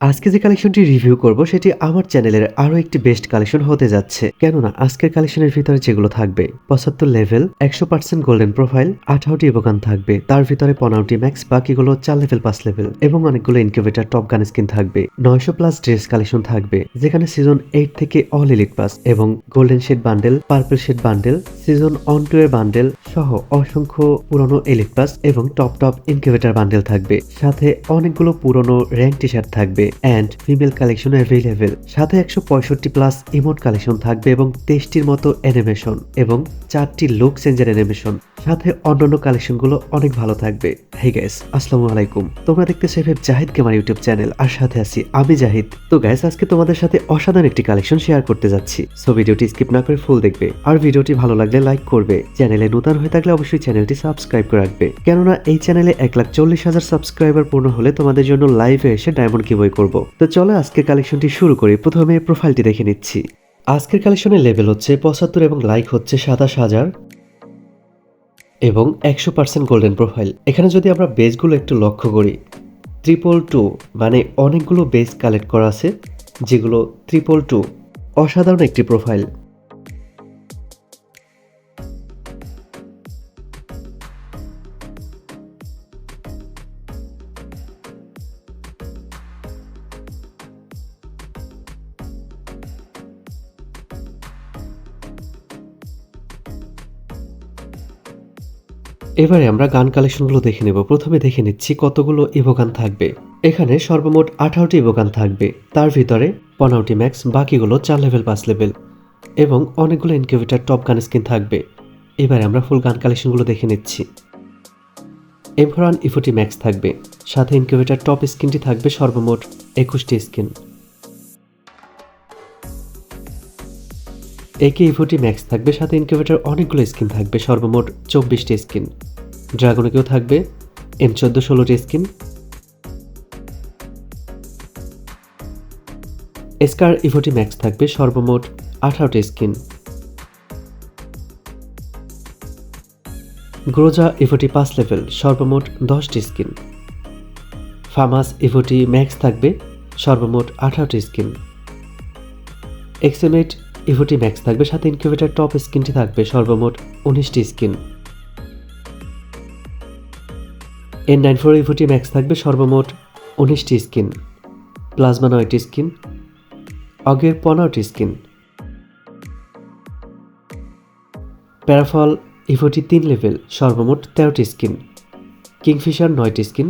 আজকে যে কালেকশনটি রিভিউ করব, সেটি আমার চ্যানেলের আরও একটি বেস্ট কালেকশন হতে যাচ্ছে। কেননা, আজকের কালেকশনের ভিতরে যেগুলো থাকবে, পঁচাত্তর লেভেল একশো পার্সেন্ট গোল্ডেন প্রোফাইল আঠারোটি ইবোগান থাকবে। তার ভিতরে পনেরোটি ম্যাক্স বাকিগুলো চার লেভেল পাঁচ লেভেল এবং অনেকগুলো ইনকিউবেটার টপ গান স্কিন থাকবে। নয়শো প্লাস ড্রেস কালেকশন থাকবে, যেখানে সিজন এইট থেকে অল এলিট পাস এবং golden shade bundle purple shade bundle season one two এর বান্ডেল সহ অসংখ্য পুরনো এলিট পাস এবং টপ টপ ইনকিউবেটার বান্ডেল থাকবে। সাথে অনেকগুলো পুরনো র্যাঙ্ক টি শার্ট থাকবে। অ্যান্ড ফিমেল কালেকশন অ্যাভেলেবেল সাথে একশো পঁয়ষট্টি প্লাস ইমোট কালেকশন থাকবে এবং তেইশটির মতো অ্যানিমেশন এবং চারটি লুক চেঞ্জের অ্যানিমেশন সাথে অন্যান্য কালেকশনগুলো অনেক ভালো থাকবে। হে গাইস আসসালামু আলাইকুম। তোমরা দেখতে সেভেব জাহিদ গেমার ইউটিউব চ্যানেল আর সাথে আছি আমি জাহিদ তো গাইস আজকে তোমাদের সাথে অসাধারণ একটি কালেকশন শেয়ার করতে যাচ্ছি। সো ভিডিওটি স্কিপ না করে ফুল দেখবে। আর ভিডিওটি ভালো লাগলে লাইক করবে। চ্যানেলে নতুন হয়ে থাকলে অবশ্যই চ্যানেলটি সাবস্ক্রাইব করে রাখবে। কেননা এই চ্যানেলে এক লাখ চল্লিশ হাজার সাবস্ক্রাইবার পূর্ণ হলে তোমাদের জন্য লাইভে এসে ডায়মন্ড কিবই করব তো চলো আজকের কালেকশনটি শুরু করি। প্রথমে প্রোফাইলটি দেখে নিচ্ছি। আজকের কালেকশনের লেভেল হচ্ছে পঁচাত্তর এবং লাইক হচ্ছে সাতাশ হাজার এবং একশো পার্সেন্ট গোল্ডেন প্রোফাইল এখানে যদি আমরা বেসগুলো একটু লক্ষ্য করি ট্রিপল টু মানে অনেকগুলো বেস কালেক্ট করা আছে, যেগুলো ট্রিপল টু অসাধারণ একটি প্রোফাইল এবারে আমরা গান কালেকশনগুলো দেখে নেব। প্রথমে দেখে নিচ্ছি কতগুলো ইভোগান থাকবে। এখানে সর্বমোট আঠারোটি ইভোগান থাকবে। তার ভিতরে পনেরোটি ম্যাক্স বাকিগুলো চার লেভেল পাঁচ লেভেল এবং অনেকগুলো ইনকিউবেটার টপ গান স্কিন থাকবে। এবারে আমরা ফুল গান কালেকশনগুলো দেখে নিচ্ছি। এমফরান ইফোটি ম্যাক্স থাকবে। সাথে ইনকিউবেটার টপ স্কিনটি থাকবে সর্বমোট একুশটি স্কিন একে ইভোটি ম্যাক্স থাকবে। সাথে ইনকিউবেটার অনেকগুলো স্কিন থাকবে সর্বমোট চব্বিশটি স্কিন ড্রাগনেকেও থাকবে এম চোদ্দ ষোলোটি স্কিন এসকার ইভোটি ম্যাক্স থাকবে, সর্বমোট আঠারোটি স্কিন গ্রোজা ইভোটি পাঁচ লেভেল সর্বমোট দশটি স্কিন ফামাস ইভোটি ম্যাক্স থাকবে, সর্বমোট আঠারোটি স্কিন এক্সেমেট ইভোটি ম্যাক্স থাকবে, সাথে ইনকিউবেটার টপ স্কিনটি থাকবে, সর্বমোট উনিশটি স্কিন এন নাইন ফোর ইভোটি ম্যাক্স থাকবে সর্বমোট উনিশটি স্কিন, প্লাজমা নয়টি স্কিন, অগের পনেরোটি স্কিন। প্যারাফল ইভোটি তিন লেভেল সর্বমোট তেরোটি স্কিন। কিংফিশার নয়টি স্কিন।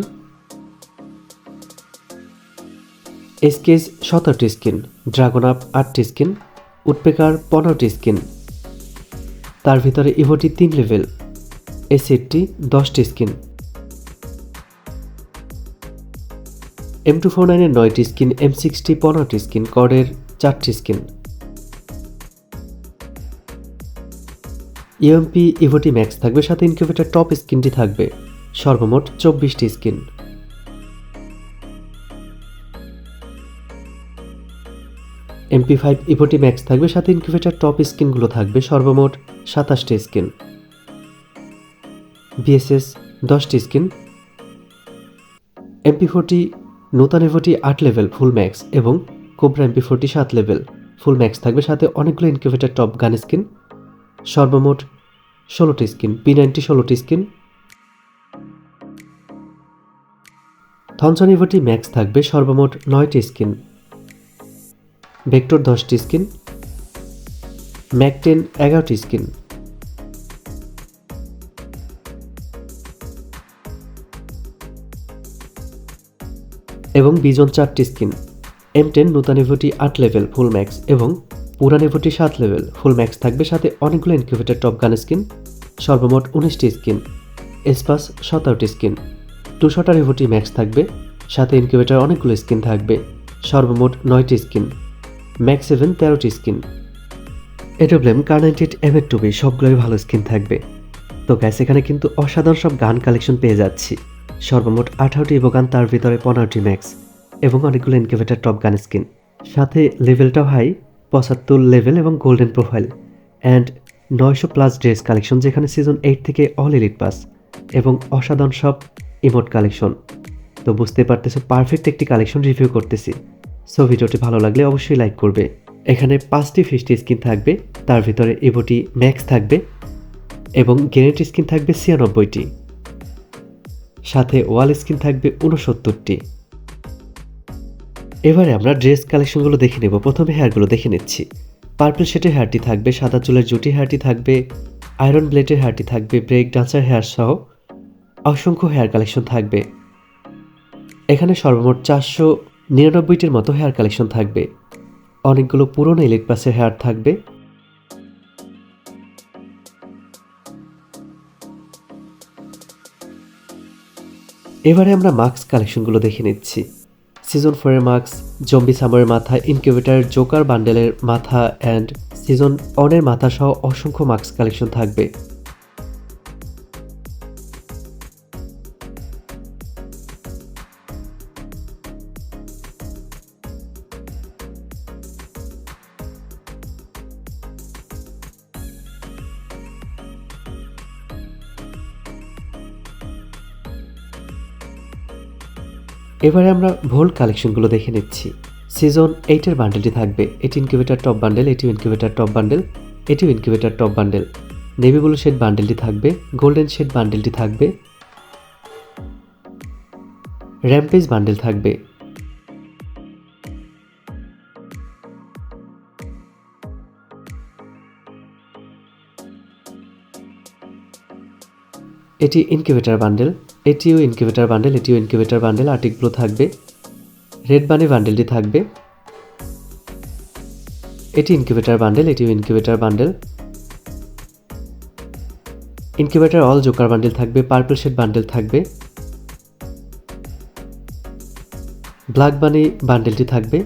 এসকেস সতেরোটি স্কিন, ড্রাগন আপ আটটি স্কিন, উডপেকার পনেরোটি স্কিন। তার ভিতরে ইভোটি তিন লেভেল এসেটটি দশটি স্কিন। এম টু ফোর নাইনের নয়টি স্কিন এম সিক্সটি পনেরোটি স্কিন কডের চারটি স্কিন ইএমপি ইভোটি ম্যাক্স থাকবে, সাথে ইনকিউবেটার টপ স্কিনটি থাকবে, সর্বমোট চব্বিশটি স্কিন এমপি ফাইভ ইভোটি ম্যাক্স থাকবে, সাথে ইনকিউবেটার টপ স্কিনগুলো থাকবে, সর্বমোট সাতাশটি স্কিন বিএসএস দশটি স্কিন এমপি ফোরটি নূতন এভোটি আট লেভেল ফুল ম্যাক্স এবং কোবরা এমপি ফোরটি সাত লেভেল ফুল ম্যাক্স থাকবে, সাথে অনেকগুলো ইনকিউবেটার টপ গান স্কিন সর্বমোট ষোলোটি স্কিন পি নাইনটি ষোলোটি স্কিন থনসন ইভোটি ম্যাক্স থাকবে, সর্বমোট নয়টি স্কিন ভেক্টর দশটি স্কিন ম্যাক টেন এগারোটি স্কিন এবং বিজন চারটি স্কিন। এম টেন নূতন এভোটি আট লেভেল ফুল ম্যাক্স এবং পুরান এভোটি সাত লেভেল ফুল ম্যাক্স থাকবে সাথে অনেকগুলো ইনকিউবেটার টপ গান স্কিন সর্বমোট উনিশটি স্কিন এসপাস সতেরোটি স্কিন। টু শটার এভোটি ম্যাক্স থাকবে, সাথে ইনকিউবেটার অনেকগুলো স্কিন থাকবে, সর্বমোট নয়টি স্কিন ম্যাক্স সেভেন তেরোটি স্কিন। এডব্লেম কার্নাইটেড এম এর টুবি সবগুলোই ভালো স্কিন থাকবে। তো গ্যাস এখানে কিন্তু অসাধারণ সব গান কালেকশন পেয়ে যাচ্ছি। সর্বমোট আঠারোটি ইভোগান তার ভিতরে পনেরোটি ম্যাক্স এবং অনেকগুলো ইনকিউবেটার টপ গান স্কিন সাথে লেভেলটাও হাই পঁচাত্তর লেভেল এবং গোল্ডেন প্রোফাইল অ্যান্ড নয়শো প্লাস ড্রেস কালেকশন যেখানে সিজন এইট থেকে অল এলিট পাস এবং অসাধারণ সব ইমোট কালেকশন তো বুঝতে পারতেছো পারফেক্ট একটি কালেকশন রিভিউ করতেছি। সো ভিডিওটি ভালো লাগলে অবশ্যই লাইক করবে। এখানে পাঁচটি ফিফটি স্কিন থাকবে, তার ভিতরে ইভোটি ম্যাক্স থাকবে। এবং গ্যারেন্টি স্কিন থাকবে ছিয়ানব্বইটি। সাথে ওয়াল স্কিন থাকবে উনসত্তরটি এবারে আমরা ড্রেস কালেকশনগুলো দেখে নেব। প্রথমে হেয়ারগুলো দেখে নিচ্ছি। পার্পল শেটের হেয়ারটি থাকবে, সাদা চুলের জুটি হেয়ারটি থাকবে আয়রন ব্লেডের হেয়ারটি থাকবে ব্রেক ডান্সার হেয়ার সহ অসংখ্য হেয়ার কালেকশন থাকবে। এখানে সর্বমোট চারশো নিরানব্বইটির মতো হেয়ার কালেকশন থাকবে। অনেকগুলো পুরনো ইলেক পাসের হেয়ার থাকবে। এবারে আমরা মাস্ক কালেকশনগুলো দেখে নিচ্ছি। সিজন ফোরের মাস্ক, জম্বি সামারের মাথা, ইনকিউবেটার, জোকার বান্ডেলের মাথা অ্যান্ড সিজন অনের মাথা সহ অসংখ্য মাস্ক কালেকশন থাকবে। এবারে আমরা ভোল্ট কালেকশনগুলো দেখে নিচ্ছি। সিজন এইটের বান্ডেলটি থাকবে। এটি ইনকিউবেটার টপ বান্ডেল এটিও ইনকিউবেটার টপ বান্ডেল এটিও incubator top bundle navy blue shade বান্ডেলটি থাকবে গোল্ডেন শেড বান্ডেলটি থাকবে র্যাম্পেজ বান্ডেল থাকবে। এটি ইনকিউবেটার বান্ডেল এটিও ইনকিউবেটার বান্ডেল এটিও ইনকিউবেটার বান্ডেল আর্টিকগুলো থাকবে। রেড বানি বান্ডেলটি থাকবে। এটি ইনকিউবেটার বান্ডেল এটিও incubator bundle incubator all joker bundle থাকবে পার্পল শেড বান্ডেল থাকবে। ব্ল্যাক বানি বান্ডেলটি থাকবে।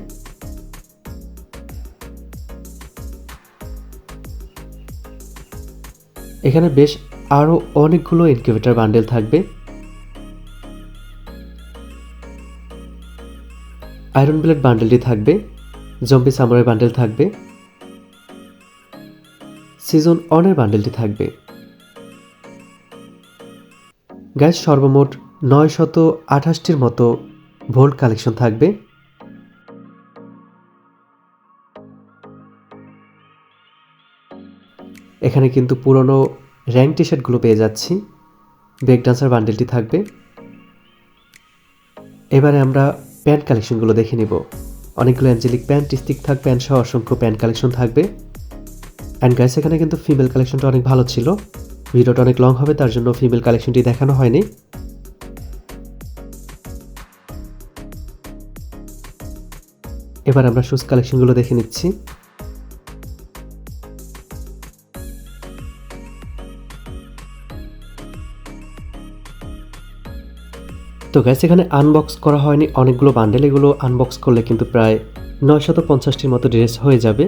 এখানে বেশ আরও অনেকগুলো ইনকিউবেটার বান্ডেল থাকবে। আয়রন ব্লেড বান্ডেলটি থাকবে, জম্বি সামরের বান্ডেল থাকবে, সিজন অনের বান্ডেলটি থাকবে। গ্যাস সর্বমোট নয় শত আঠাশটির মতো ভোল্ট কালেকশন থাকবে। এখানে কিন্তু পুরনো র্যাঙ্ক টি শার্টগুলো পেয়ে যাচ্ছি। ব্রেক ডান্সার বান্ডেলটি থাকবে। এবারে আমরা প্যান্ট কালেকশনগুলো দেখে নিব। অনেকগুলো অ্যাঞ্জেলিক প্যান্ট, স্টিক থাক প্যান্ট সহ অসংখ্য প্যান্ট কালেকশন থাকবে। অ্যান্ড গাইস এখানে কিন্তু ফিমেল কালেকশনটা অনেক ভালো ছিল। ভিডিওটা অনেক লং হবে, তার জন্য ফিমেল কালেকশনটি দেখানো হয়নি। এবার আমরা শুজ কালেকশনগুলো দেখে নিচ্ছি। তো গ্যাস এখানে আনবক্স করা হয়নি। অনেকগুলো বান্ডেল এগুলো আনবক্স করলে কিন্তু প্রায় নয়শত পঞ্চাশটির মতো ড্রেস হয়ে যাবে।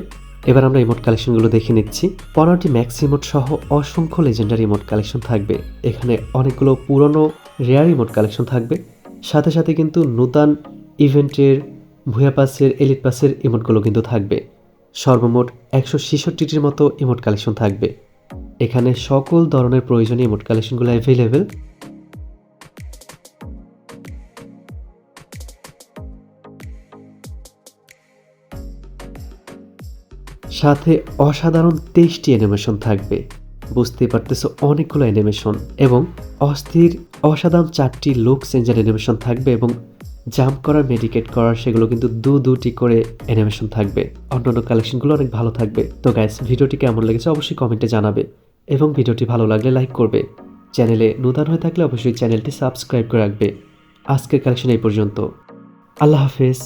এবার আমরা ইমোট কালেকশনগুলো দেখে নিচ্ছি। পনেরোটি ম্যাক্স ইমোট সহ অসংখ্য লেজেন্ডারি ইমোট কালেকশন থাকবে। এখানে অনেকগুলো পুরনো রেয়ার ইমোট কালেকশন থাকবে। সাথে সাথে কিন্তু নূতন ইভেন্টের ভুয়া পাসের এলিট পাসের ইমোটগুলো কিন্তু থাকবে। সর্বমোট একশো ছেষট্টিটির মতো ইমোট কালেকশন থাকবে। এখানে সকল ধরনের প্রয়োজনীয় ইমোট কালেকশনগুলো অ্যাভেলেবেল সাথে অসাধারণ তেইশটি অ্যানিমেশন থাকবে। বুঝতে পারতেছো অনেকগুলো অ্যানিমেশন এবং অস্থির, অসাধারণ চারটি লুক চেঞ্জার অ্যানিমেশন থাকবে এবং জাম্প করার মেডিকেট করার সেগুলো কিন্তু দু দুটি করে অ্যানিমেশন থাকবে। অন্যান্য কালেকশনগুলো অনেক ভালো থাকবে। তো গ্যাস ভিডিওটি কেমন লেগেছে অবশ্যই কমেন্টে জানাবে এবং ভিডিওটি ভালো লাগলে লাইক করবে। চ্যানেলে নতুন হয়ে থাকলে অবশ্যই চ্যানেলটি সাবস্ক্রাইব করে রাখবে। আজকের কালেকশন এই পর্যন্ত। আল্লাহ হাফেজ।